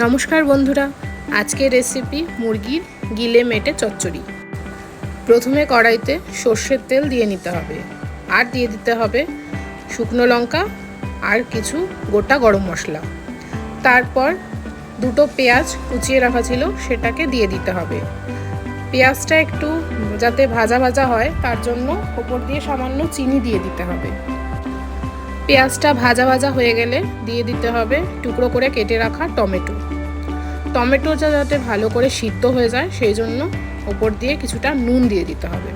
নমস্কার বন্ধুরা, আজকের রেসিপি মুরগির গিলে মেটে চচ্চড়ি। প্রথমে কড়াইতে সর্ষের তেল দিয়ে নিতে হবে, আর দিয়ে দিতে হবে শুকনো লঙ্কা আর কিছু গোটা গরম মশলা। তারপর দুটো পেঁয়াজ কুচিয়ে রাখা ছিল, সেটাকে দিয়ে দিতে হবে। পেঁয়াজটা একটু যাতে ভাজা ভাজা হয়, তার জন্য ওপর দিয়ে সামান্য চিনি দিয়ে দিতে হবে। পেঁয়াজটা ভাজা ভাজা হয়ে গেলে দিয়ে দিতে হবে টুকরো করে কেটে রাখা টমেটো। টমেটোটা যাতে ভালো করে সিদ্ধ হয়ে যায়, সেই জন্য ওপর দিয়ে কিছুটা নুন দিয়ে দিতে হবে।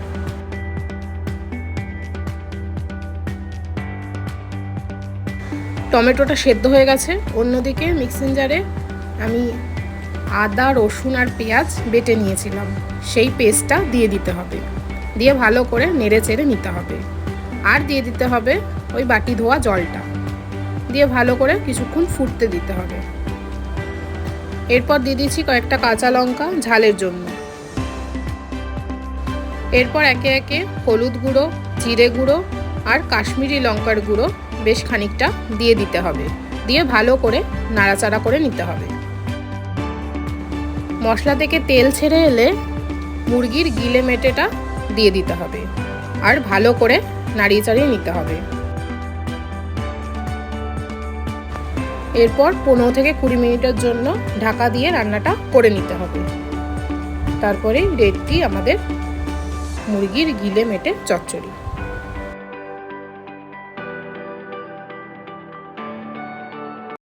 টমেটোটা সেদ্ধ হয়ে গেছে। অন্যদিকে মিক্সিং জারে আমি আদা, রসুন আর পেঁয়াজ বেটে নিয়েছিলাম। সেই পেস্টটা দিয়ে দিতে হবে। দিয়ে ভালো করে নেড়ে চেড়ে নিতে হবে। আর দিয়ে দিতে হবে ওই বাটি ধোয়া জলটা। দিয়ে ভালো করে কিছুক্ষণ ফুটতে দিতে হবে। এরপর দিয়ে দিচ্ছি কয়েকটা কাঁচা লঙ্কা ঝালের জন্য। এরপর একে একে হলুদ গুঁড়ো, জিরে গুঁড়ো আর কাশ্মীরি লঙ্কার গুঁড়ো বেশ খানিকটা দিয়ে দিতে হবে। দিয়ে ভালো করে নাড়াচাড়া করে নিতে হবে। মশলা থেকে তেল ছেড়ে এলে মুরগির গিলে মেটেটা দিয়ে দিতে হবে। আর ভালো করে নাড়িয়ে চাড়িয়ে নিতে হবে। এরপর পনেরো থেকে কুড়ি মিনিটের জন্য ঢাকা দিয়ে রান্নাটা করে নিতে হবে। তারপরে রেডটি আমাদের মুরগির গিলে মেটে চচ্চড়ি।